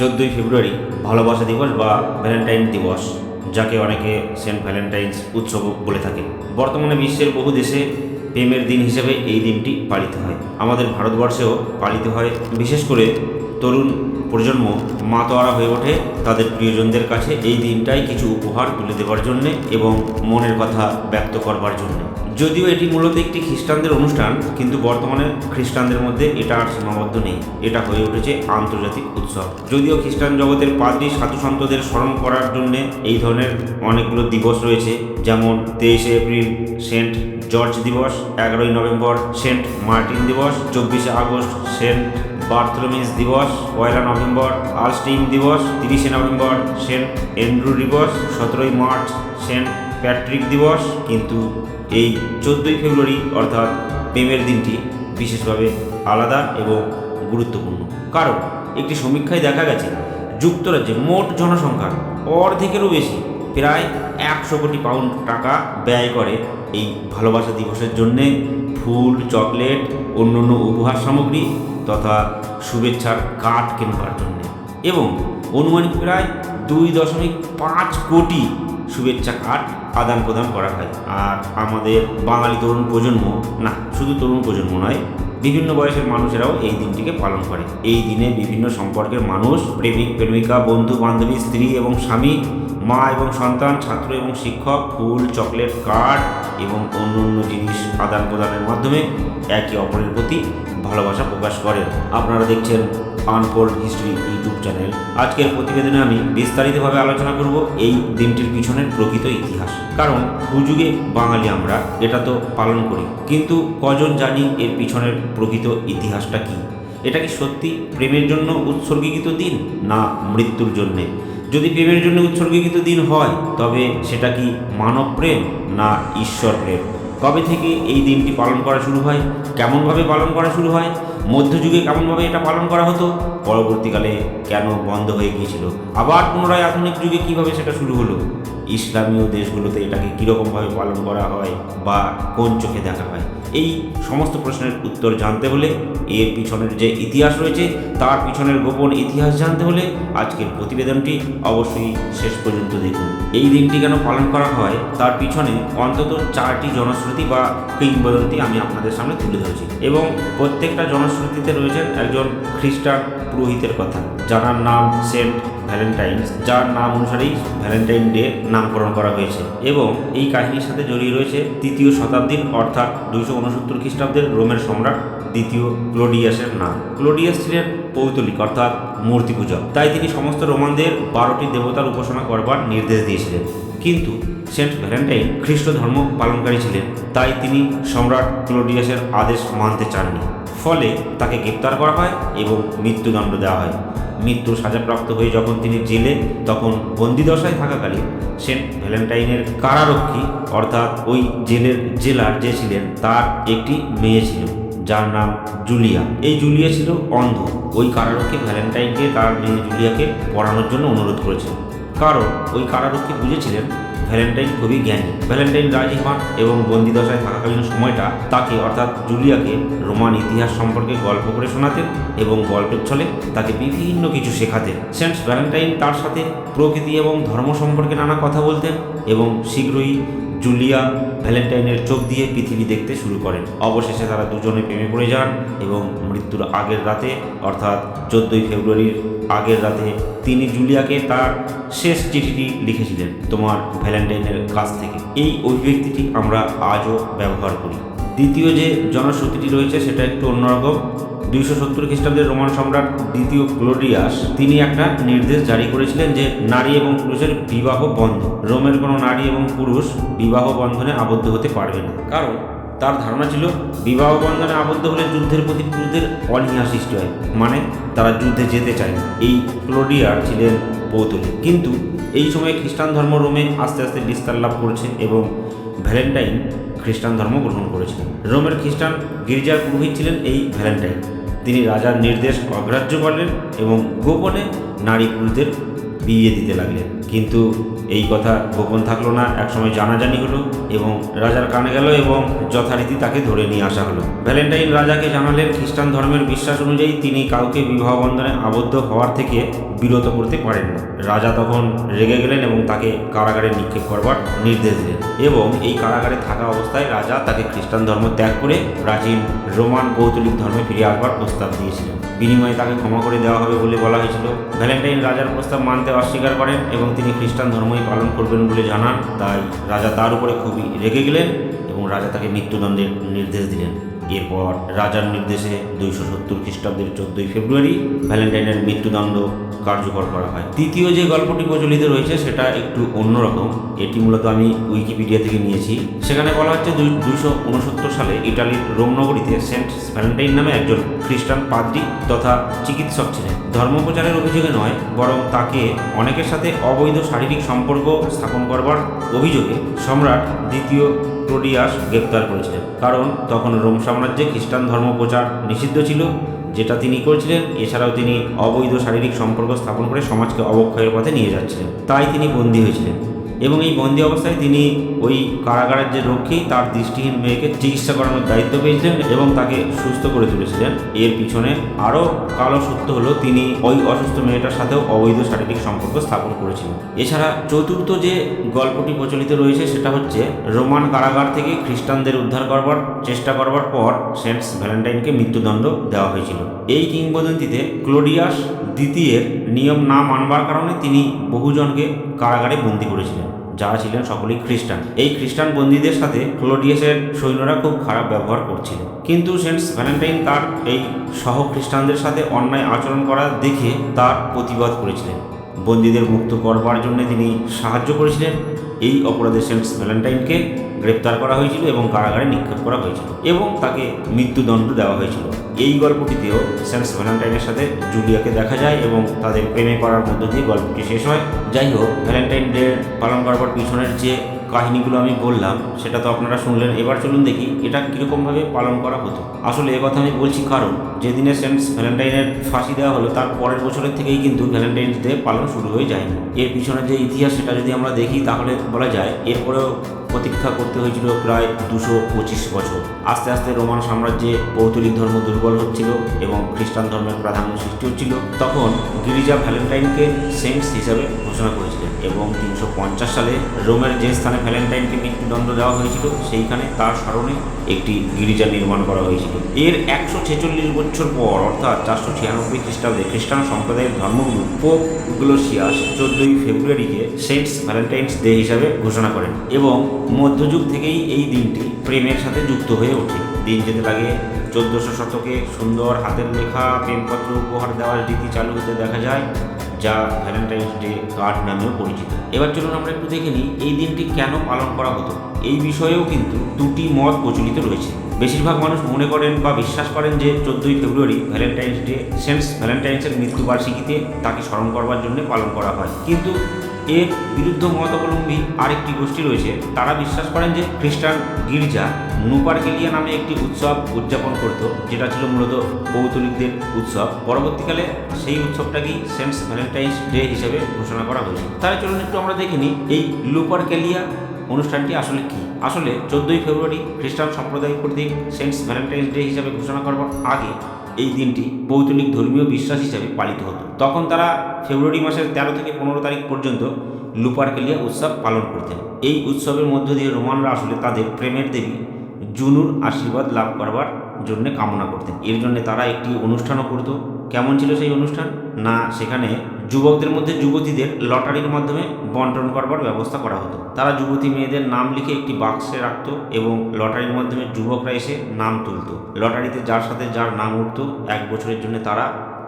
চোদ্দোই ফেব্রুয়ারি ভালোবাসা দিবস বা ভ্যালেন্টাইন দিবস, যাকে অনেকে সেন্ট ভ্যালেন্টাইন্স উৎসব বলে থাকে। বর্তমানে বিশ্বের বহু দেশে প্রেমের দিন হিসেবে এই দিনটি পালিত হয়। আমাদের ভারতবর্ষেও পালিত হয়। বিশেষ করে তরুণ প্রজন্ম মাতোয়ারা হয়ে ওঠে তাদের প্রিয়জনদের কাছে এই দিনটাই কিছু উপহার তুলে দেওয়ার জন্যে এবং মনের কথা ব্যক্ত করবার জন্য। যদিও এটি মূলত একটি খ্রিস্টানদের অনুষ্ঠান, কিন্তু বর্তমানে খ্রিস্টানদের মধ্যে এটা আর সীমাবদ্ধ নেই। এটা হয়ে উঠেছে আন্তর্জাতিক উৎসব। যদিও খ্রিস্টান জগতের পাদ্রী সাধু সন্তদের স্মরণ করার জন্য এই ধরনের অনেকগুলো দিবস রয়েছে, যেমন তেইশে এপ্রিল সেন্ট জর্জ দিবস, এগারোই নভেম্বর সেন্ট মার্টিন দিবস, চব্বিশে আগস্ট সেন্ট বার্থলোমিস দিবস, পয়লা নভেম্বর আলস্টিন দিবস, তিরিশে নভেম্বর সেন্ট এন্ড্রু দিবস, সতেরোই মার্চ সেন্ট প্যাট্রিক দিবস। কিন্তু এই চোদ্দোই ফেব্রুয়ারি অর্থাৎ প্রেমের দিনটি বিশেষভাবে আলাদা এবং গুরুত্বপূর্ণ। কারণ একটি সমীক্ষায় দেখা গেছে, যুক্তরাজ্যে মোট জনসংখ্যার অর্ধেকেরও বেশি, প্রায় একশো কোটি পাউন্ড টাকা ব্যয় করে এই ভালোবাসা দিবসের জন্যে ফুল, চকলেট অন্য অন্য উপহার সামগ্রী তথা শুভেচ্ছার কাঠ কেনবার জন্যে। এবং অনুমানিক প্রায় দুই দশমিক পাঁচ কোটি শুভেচ্ছা কার্ড আদান প্রদান করা হয়। আর আমাদের বাঙালি তরুণ প্রজন্ম, না, শুধু তরুণ প্রজন্ম নয়, বিভিন্ন বয়সের মানুষেরাও এই দিনটিকে পালন করে। এই দিনে বিভিন্ন সম্পর্কের মানুষ, প্রেমিক, প্রেমিকা, বন্ধু, বান্ধবী, স্ত্রী এবং স্বামী, মা এবং সন্তান, ছাত্র এবং শিক্ষক, ফুল, চকলেট, কার্ড এবং অন্য অন্য জিনিস আদান প্রদানের মাধ্যমে একে অপরের প্রতি ভালোবাসা প্রকাশ করেন। আপনারা দেখছেন আনফোল্ড হিস্ট্রি ইউটিউব চ্যানেল। আজকের প্রতিবেদনে আমি বিস্তারিতভাবে আলোচনা করব এই দিনটির পিছনের প্রকৃত ইতিহাস। কারণ হুযুগে বাঙালি আমরা, এটা তো পালন করি। কিন্তু কজন জানি এর পিছনের প্রকৃত ইতিহাসটা কি? এটা কি সত্যি প্রেমের জন্য উৎসর্গীকৃত দিন, না মৃত্যুর জন্যে? যদি প্রেমের জন্য উৎসর্গীকৃত দিন হয়, তবে সেটা কি মানব প্রেম, না ঈশ্বর প্রেম? কবে থেকে এই দিনটি পালন করা শুরু হয়? কেমনভাবে পালন করা শুরু হয়? মধ্যযুগে কেমনভাবে এটা পালন করা হতো? পরবর্তীকালে কেন বন্ধ হয়ে গিয়েছিল? আবার পুনরায় আধুনিক যুগে কীভাবে সেটা শুরু হলো? ইসলামীয় দেশগুলোতে এটাকে কীরকমভাবে পালন করা হয় বা কোন চোখে দেখা হয়? এই সমস্ত প্রশ্নের উত্তর জানতে হলে, এর পিছনের যে ইতিহাস রয়েছে, তার পিছনের গোপন ইতিহাস জানতে হলে আজকের প্রতিবেদনটি অবশ্যই শেষ পর্যন্ত দেখুন। এই দিনটি কেন পালন করা হয়, তার পিছনে অন্তত চারটি জনশ্রুতি বা কিংবদন্তি আমি আপনাদের সামনে তুলে ধরেছি এবং প্রত্যেকটা জনশ্রুতিতে রয়েছেন একজন খ্রিস্টান পুরোহিতের কথা, যার নাম সেন্ট ভ্যালেন্টাইন্স যার নাম অনুসারেই ভ্যালেন্টাইন ডে নামকরণ করা হয়েছে এবং এই কাহিনীর সাথে জড়িয়ে রয়েছে তৃতীয় শতাব্দীর অর্থাৎ দুইশো উনসত্তর খ্রিস্টাব্দের রোমের সম্রাট দ্বিতীয় ক্লোডিয়াসের নাম। ক্লোডিয়াস ছিলেন পৌতলিক, অর্থাৎ মূর্তি পূজক। তাই তিনি সমস্ত রোমানদের বারোটি দেবতার উপাসনা করবার নির্দেশ দিয়েছিলেন। কিন্তু সেন্ট ভ্যালেন্টাইন খ্রিস্ট ধর্ম পালনকারী ছিলেন, তাই তিনি সম্রাট ক্লোডিয়াসের আদেশ মানতে চাননি। ফলে তাকে গ্রেপ্তার করা হয় এবং মৃত্যুদণ্ড দেওয়া হয়। মৃত্যুর সাজাপ্রাপ্ত হয়ে যখন তিনি জেলে, তখন বন্দিদশায় থাকাকালীন সেন্ট ভ্যালেন্টাইনের কারারক্ষী, অর্থাৎ ওই জেলের জেলার যে ছিলেন, তার একটি মেয়ে ছিল, যার নাম জুলিয়া। এই জুলিয়া ছিল অন্ধ। ওই কারারক্ষী ভ্যালেন্টাইনকে তার মেয়ে জুলিয়াকে পড়ানোর জন্য অনুরোধ করেছিল কারণ ওই কারারক্ষী বুঝেছিলেন ভ্যালেন্টাইন খুবই জ্ঞানী। ভ্যালেন্টাইন রাজি হন এবং বন্দিদশায় থাকাকালীন সময়টা তাকে, অর্থাৎ জুলিয়াকে, রোমান ইতিহাস সম্পর্কে গল্প করে শোনাতেন এবং গল্পের ছলে তাকে বিভিন্ন কিছু শেখাতেন। সেন্টস ভ্যালেন্টাইন তার সাথে প্রকৃতি এবং ধর্ম সম্পর্কে নানা কথা বলতেন এবং শীঘ্রই জুলিয়া ভ্যালেন্টাইনের চোখ দিয়ে পৃথিবী দেখতে শুরু করেন। অবশেষে তারা দুজনে প্রেমে পড়ে যান এবং মৃত্যুর আগের রাতে, অর্থাৎ চোদ্দোই ফেব্রুয়ারির আগের রাতে, তিনি জুলিয়াকে তার শেষ চিঠিটি লিখেছিলেন তোমার ভ্যালেন্টাইনের কাছ থেকে। এই অভিব্যক্তিটি আমরা আজও ব্যবহার করি। দ্বিতীয় যে জনশ্রুতিটি রয়েছে সেটা একটু অন্যরকম দুইশো সত্তর খ্রিস্টাব্দের রোমান সম্রাট দ্বিতীয় ক্লোডিয়াস তিনি একটা নির্দেশ জারি করেছিলেন যে নারী এবং পুরুষের বিবাহ বন্ধ। রোমের কোনো নারী এবং পুরুষ বিবাহ বন্ধনে আবদ্ধ হতে পারবে না। কারণ তার ধারণা ছিল, বিবাহ বন্ধনে আবদ্ধ হলে যুদ্ধের প্রতি পুরুষদের অনীহা সৃষ্টি হয়। মানে তারা যুদ্ধে যেতে চায় না। এই ক্লোডিয়ার ছিলেন পৌতলিক কিন্তু এই সময় খ্রিস্টান ধর্ম রোমে আস্তে আস্তে বিস্তার লাভ করেছে এবং ভ্যালেন্টাইন খ্রিস্টান ধর্ম গ্রহণ করেছিলেন রোমের খ্রিস্টান গির্জার পুরোহিত ছিলেন এই ভ্যালেন্টাইন। তিনি রাজার নির্দেশ অগ্রাহ্য করলেন এবং গোপনে নারী পুরুষদের বিয়ে দিতে লাগলেন। কিন্তু এই কথা গোপন থাকল না, একসময় জানাজানি হলো এবং রাজার কানে গেল এবং যথারীতি তাকে ধরে নিয়ে আসা হলো। ভ্যালেন্টাইন রাজাকে জানালেন, খ্রিস্টান ধর্মের বিশ্বাস অনুযায়ী তিনি কাউকে বিবাহ বন্ধনে আবদ্ধ হওয়ার থেকে বিরত করতে পারেন না। রাজা তখন রেগে গেলেন এবং তাকে কারাগারে নিক্ষেপ করবার নির্দেশ দিলেন এবং এই কারাগারে থাকা অবস্থায় রাজা তাকে খ্রিস্টান ধর্ম ত্যাগ করে প্রাচীন রোমান কৌতলিক ধর্মে ফিরে আসবার প্রস্তাব দিয়েছিলেন। বিনিময়ে তাকে ক্ষমা করে দেওয়া হবে বলে বলা হয়েছিল। ভ্যালেন্টাইন রাজার প্রস্তাব মানতে অস্বীকার করেন এবং তিনি খ্রিস্টান ধর্মই পালন করবেন বলে জানান, তাই রাজা তার উপরে খুবই রেগে গেলেন এবং রাজা তাকে মৃত্যুদণ্ডের নির্দেশ দিলেন। এরপর রাজার নির্দেশে দুইশো সত্তর খ্রিস্টাব্দের চোদ্দই ফেব্রুয়ারি ভ্যালেন্টাইনের মৃত্যুদণ্ড কার্যকর করা হয়। তৃতীয় যে গল্পটি প্রচলিত রয়েছে সেটা একটু অন্যরকম এটি মূলত আমি উইকিপিডিয়া থেকে নিয়েছি। সেখানে বলা হচ্ছে দুই দুইশো উনসত্তর সালে ইটালির রোম নগরীতে সেন্ট ভ্যালেন্টাইন নামে একজন খ্রিস্টান পাদ্রী তথা চিকিৎসক ছিলেন। ধর্মপ্রচারের অভিযোগে নয়, বরং তাকে অনেকের সাথে অবৈধ শারীরিক সম্পর্ক স্থাপন করবার অভিযোগে সম্রাট দ্বিতীয় ক্লোডিয়াস গ্রেপ্তার করেছিলেন। কারণ তখন রোম সাম্রাজ্যে খ্রিস্টান ধর্ম প্রচার নিষিদ্ধ ছিল। যেটা তিনি করেছিলেন, এছাড়াও তিনি অবৈধ শারীরিক সম্পর্ক স্থাপন করে সমাজকে অবক্ষয়ের পথে নিয়ে যাচ্ছিলেন। তাই তিনি বন্দী হয়েছিলেন। এবং এই বন্দী অবস্থায় তিনি ওই কারাগারের যে রক্ষী, তার দৃষ্টিহীন মেয়েকে চিকিৎসা করানোর দায়িত্ব পেয়েছিলেন এবং তাকে সুস্থ করে তুলেছিলেন। এর পিছনে আরও কালো সত্য হলো, তিনি ওই অসুস্থ মেয়েটার সাথেও অবৈধ শারীরিক সম্পর্ক স্থাপন করেছিলেন। এছাড়া চতুর্থ যে গল্পটি প্রচলিত রয়েছে, সেটা হচ্ছে রোমান কারাগার থেকে খ্রিস্টানদের উদ্ধার করবার, চেষ্টা করবার পর সেন্টস ভ্যালেন্টাইনকে মৃত্যুদণ্ড দেওয়া হয়েছিল। এই কিংবদন্তিতে ক্লোডিয়াস দ্বিতীয়ের নিয়ম না মানবার কারণে তিনি বহুজনকে কারাগারে বন্দি করেছিলেন। যারা ছিলেন সকলেই খ্রিস্টান। এই খ্রিস্টান বন্দীদের সাথে ক্লোডিয়াসের সৈন্যরা খুব খারাপ ব্যবহার করছিল কিন্তু সেন্টস ভ্যালেন্টাইন তার এই সহ খ্রিস্টানদের সাথে অন্যায় আচরণ করা দেখে তার প্রতিবাদ করেছিলেন। বন্দীদের মুক্ত করবার জন্য তিনি সাহায্য করেছিলেন। এই অপরাধে সেন্ট ভ্যালেন্টাইনকে গ্রেপ্তার করা হয়েছিল এবং কারাগারে নিক্ষেপ করা হয়েছিল এবং তাকে মৃত্যুদণ্ড দেওয়া হয়েছিল। এই গল্পটিতেও সেন্ট ভ্যালেন্টাইনের সাথে জুলিয়াকে দেখা যায় এবং তাদের প্রেমে পড়ার মধ্য দিয়ে গল্পটি শেষ হয়। যাই হোক ভ্যালেন্টাইন ডে পালন করবার পিছনের যে কাহিনীগুলো আমি বললাম, সেটা তো আপনারা শুনলেন। এবার চলুন দেখি এটা কীরকমভাবে পালন করা হতো। আসলে কথা আমি বলছি কারণ, যেদিনে সেন্ট ভ্যালেন্টাইনের ফাঁসি দেওয়া হলো, তার পরের বছরের থেকেই কিন্তু ভ্যালেন্টাইন্স ডে পালন শুরু হয়ে যায়নি। এর পিছনে যে ইতিহাস, সেটা যদি আমরা দেখি, তাহলে বলা যায়, এরপরেও প্রতীক্ষা করতে হয়েছিল প্রায় দুশো পঁচিশ বছর। আস্তে আস্তে রোমান সাম্রাজ্যে পৌতলিক ধর্ম দুর্বল হচ্ছিল এবং খ্রিস্টান ধর্মের প্রাধান্য সৃষ্টি হচ্ছিল। তখন গিরিজা ভ্যালেন্টাইনকে সেন্টস হিসাবে ঘোষণা করেছিলেন এবং তিনশো পঞ্চাশ সালে রোমের যে স্থানে ভ্যালেন্টাইনকে মৃত্যুদণ্ড দেওয়া হয়েছিল, সেইখানে তার স্মরণে একটি গিরিজা নির্মাণ করা হয়েছিল। এর একশো ছেচল্লিশ বছর পর, অর্থাৎ চারশো ছিয়ানব্বই খ্রিস্টাব্দে খ্রিস্টান সম্প্রদায়ের ধর্মগুরু পোপ গ্লোসিয়াস চোদ্দই ফেব্রুয়ারিকে সেন্টস ভ্যালেন্টাইন্স ডে হিসাবে ঘোষণা করেন এবং মধ্যযুগ থেকেই এই দিনটি প্রেমের সাথে যুক্ত হয়ে ওঠে। দিন যেতে লাগে চোদ্দশো শতকে। সুন্দর হাতের লেখা, প্রেমপত্র উপহার দেওয়ার রীতি চালু হতে দেখা যায়, যা ভ্যালেন্টাইন্স ডে কার্ড নামেও পরিচিত। এবার চলুন আমরা একটু দেখে নিই, এই দিনটি কেন পালন করা হতো? এই বিষয়েও কিন্তু দুটি মত প্রচলিত রয়েছে। বেশিরভাগ মানুষ মনে করেন বা বিশ্বাস করেন যে চোদ্দোই ফেব্রুয়ারি ভ্যালেন্টাইন্স ডে সেন্স ভ্যালেন্টাইন্সের মৃত্যুবার্ষিকীতে তাকে স্মরণ করবার জন্য পালন করা হয়। কিন্তু এর বিরুদ্ধ মত অবলম্বী আরেকটি গোষ্ঠী রয়েছে, তারা বিশ্বাস করেন যে খ্রিস্টান গির্জা নুপারকেলিয়া নামে একটি উৎসব উদযাপন করত, যেটা ছিল মূলত পৌতলিকদের উৎসব। পরবর্তীকালে সেই উৎসবটাকেই সেন্টস ভ্যালেন্টাইন্স ডে হিসেবে ঘোষণা করা হয়েছে। তাহলে চলুন একটু আমরা দেখে নিই, এই লুপারকেলিয়া অনুষ্ঠানটি আসলে কি? আসলে চোদ্দোই ফেব্রুয়ারি খ্রিস্টান সম্প্রদায় কর্তৃক সেন্টস ভ্যালেন্টাইন্স ডে হিসাবে ঘোষণা করবার আগে এই দিনটি পৌতলিক ধর্মীয় বিশ্বাস হিসাবে পালিত হতো। তখন তারা ফেব্রুয়ারি মাসের তেরো থেকে পনেরো তারিখ পর্যন্ত লুপারকেলিয়া উৎসব পালন করতেন। এই উৎসবের মধ্য দিয়ে রোমানরা আসলে তাদের প্রেমের দেবী জুনুর আশীর্বাদ লাভ করবার জন্য কামনা করতেন। এর জন্য তারা একটি অনুষ্ঠানও করত। কেমন ছিল সেই অনুষ্ঠান? না, সেখানে যুবকদের মধ্যে যুবতীদের লটারির মাধ্যমে বন্টন করবার ব্যবস্থা করা হতো। তারা যুবতী মেয়েদের নাম লিখে একটি বাক্সে রাখত এবং লটারির মাধ্যমে যুবকরা এসে নাম তুলত। লটারিতে যার সাথে যার নাম উঠত, এক বছরের জন্য তারা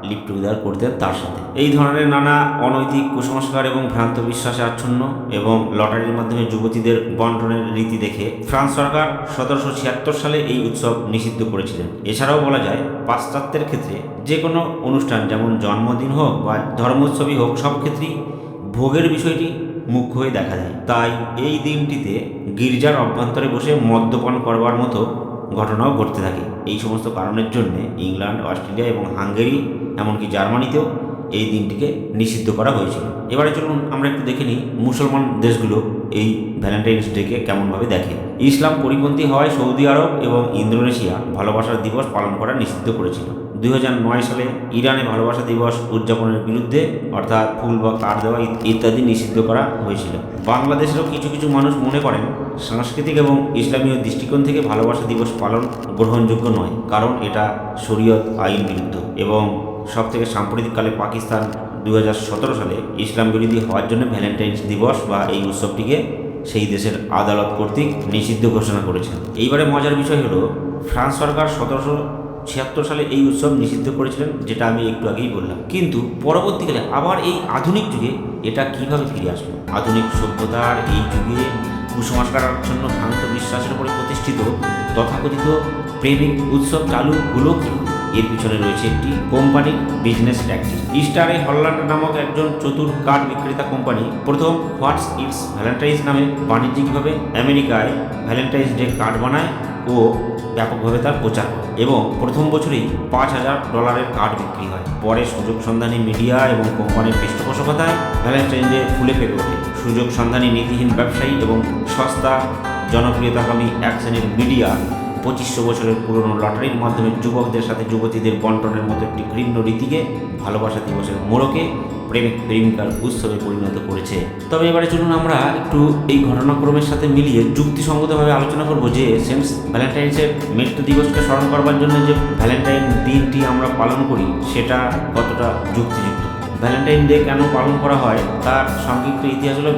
লিপ টুগেদার করতেন তার সাথে। এই ধরনের নানা অনৈতিক কুসংস্কার এবং ভ্রান্ত বিশ্বাসে আচ্ছন্ন এবং লটারির মাধ্যমে যুবতীদের বন্টনের রীতি দেখে ফ্রান্স সরকার সতেরোশো ছিয়াত্তর সালে এই উৎসব নিষিদ্ধ করেছিলেন। এছাড়াও বলা যায়, পাশ্চাত্যের ক্ষেত্রে যে কোনো অনুষ্ঠান যেমন জন্মদিন হোক বা ধর্মোৎসবই হোক, সব ক্ষেত্রেই ভোগের বিষয়টি মুখ্য হয়ে দেখা যায়। তাই এই দিনটিতে গির্জার অভ্যন্তরে বসে মদ্যপান করবার মতো ঘটনাও ঘটতে থাকে। এই সমস্ত কারণের জন্য ইংল্যান্ড, অস্ট্রেলিয়া এবং হাঙ্গেরি এমনকি জার্মানিতেও এই দিনটিকে নিষিদ্ধ করা হয়েছিল। এবারে চলুন আমরা একটু দেখে নিই মুসলমান দেশগুলো এই ভ্যালেন্টাইন্স ডেকে কেমনভাবে দেখে। ইসলাম পরিপন্থী হওয়ায় সৌদি আরব এবং ইন্দোনেশিয়া ভালোবাসার দিবস পালন করা নিষিদ্ধ করেছিল। দুই হাজার নয় সালে ইরানে ভালোবাসা দিবস উদযাপনের বিরুদ্ধে অর্থাৎ ফুল বা কার্ড দেওয়া ইত্যাদি নিষিদ্ধ করা হয়েছিল। বাংলাদেশেরও কিছু কিছু মানুষ মনে করেন, সাংস্কৃতিক এবং ইসলামীয় দৃষ্টিকোণ থেকে ভালোবাসা দিবস পালন গ্রহণযোগ্য নয়, কারণ এটা শরীয়ত আইন বিরুদ্ধ এবং সব থেকে সাম্প্রতিককালে পাকিস্তান দু হাজার সতেরো সালে ইসলাম বিরোধী হওয়ার জন্য ভ্যালেন্টাইন্স দিবস বা এই উৎসবটিকে সেই দেশের আদালত কর্তৃক নিষিদ্ধ ঘোষণা করেছেন। এইবারে মজার বিষয় হলো, ফ্রান্স সরকার সতেরোশো ছিয়াত্তর সালে এই উৎসব নিষিদ্ধ করেছিলেন, যেটা আমি একটু আগেই বললাম। কিন্তু পরবর্তীকালে আবার এই আধুনিক যুগে এটা কীভাবে ফিরে আসলো? আধুনিক সভ্যতার এই যুগে কুসংস্কারাচ্ছন্ন ভ্রান্ত বিশ্বাসের উপরে প্রতিষ্ঠিত তথাকথিত প্রেমিক উৎসব চালু হলো কি এর পিছনে রয়েছে একটি কোম্পানির বিজনেস ট্যাকটিক ইস্টারে হল্যান্ড নামক একজন চতুর কার্ড বিক্রেতা কোম্পানি, প্রথম হোয়াটস ইটস ভ্যালেন্টাইন্স নামে বাণিজ্যিকভাবে আমেরিকায় ভ্যালেন্টাইন্স ডে কার্ড বানায় ও ব্যাপকভাবে তার প্রচার করে এবং প্রথম বছরেই পাঁচ হাজার ডলারের কার্ড বিক্রি হয়। পরে সুযোগ সন্ধানী মিডিয়া এবং কোম্পানির পৃষ্ঠপোষকতায় ভ্যালেন্টাইন ডে ফুলে ফেপে ওঠে। সুযোগ সন্ধানী নীতিহীন ব্যবসায়ী এবং সস্তা, জনপ্রিয়তাকামী এক শ্রেণির মিডিয়া পঁচিশশো বছরের পুরনো লটারির মাধ্যমে যুবকদের সাথে যুবতীদের বন্টনের মতো একটি ঘৃণ্য রীতিকে ভালোবাসা দিবসের মোড়কে প্রেমিক প্রেমিকার উৎসবে পরিণত করেছে। তবে এবারে চলুন আমরা একটু এই ঘটনাক্রমের সাথে মিলিয়ে যুক্তিসঙ্গতভাবে আলোচনা করব যে সেন্স ভ্যালেন্টাইন্সের মৃত্যু দিবসকে স্মরণ করবার জন্য যে ভ্যালেন্টাইন দিনটি আমরা পালন করি, সেটা কতটা যুক্তিযুক্ত? ভ্যালেন্টাইন ডে কেন পালন করা হয়, তার সংক্ষিপ্ত ইতিহাস হলো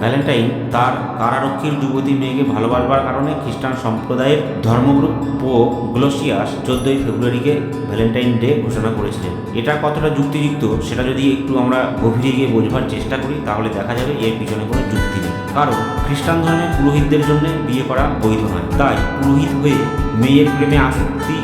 ভ্যালেন্টাইন তার কারারক্ষীর যুবতী মেয়েকে ভালোবাসবার কারণে খ্রিস্টান সম্প্রদায়ের ধর্মগুরু পোপ গ্লোসিয়াস চোদ্দোই ফেব্রুয়ারিকে ভ্যালেন্টাইন ডে ঘোষণা করেছিলেন। এটা কতটা যুক্তিযুক্ত, সেটা যদি একটু আমরা গভীরে গিয়ে বোঝবার চেষ্টা করি, তাহলে দেখা যাবে এর পিছনে কোনো যুক্তি নেই। কারণ খ্রিস্টান ধর্মের পুরোহিতদের জন্য বিয়ে করা বৈধ নয়। তাই পুরোহিত হয়ে মেয়ের প্রেমে আসক্তি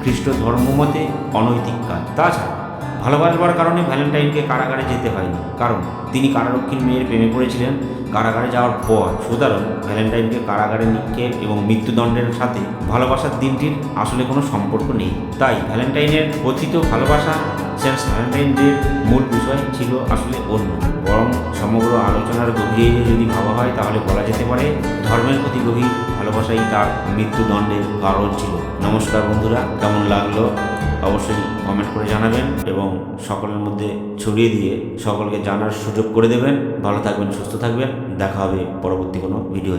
খ্রিস্ট ধর্মমতে অনৈতিক কাজ। তাছাড়া ভালোবাসবার কারণে ভ্যালেন্টাইনকে কারাগারে যেতে হয়নি। কারণ, তিনি কারারক্ষীর মেয়ের প্রেমে পড়েছিলেন। কারাগারে যাওয়ার পর সুতরাং ভ্যালেন্টাইনকে কারাগারে নিক্ষেপ এবং মৃত্যুদণ্ডের সাথে ভালোবাসার দিনটির আসলে কোনো সম্পর্ক নেই। তাই ভ্যালেন্টাইনের কথিত ভালোবাসা সেন্স ভ্যালেন্টাইন ডের মূল বিষয় ছিল আসলে অন্য। বরং সমগ্র আলোচনার গভীরে যদি ভাবা হয়, তাহলে বলা যেতে পারে, ধর্মের প্রতি গভীর ভালোবাসাই তার মৃত্যুদণ্ডের কারণ ছিল। নমস্কার বন্ধুরা, কেমন লাগল? অবশ্যই কমেন্ট করে জানাবেন এবং সকলের মধ্যে ছড়িয়ে দিয়ে সকলকে জানার সুযোগ করে দেবেন। ভালো থাকবেন, সুস্থ থাকবেন। দেখা হবে পরবর্তী কোনো ভিডিও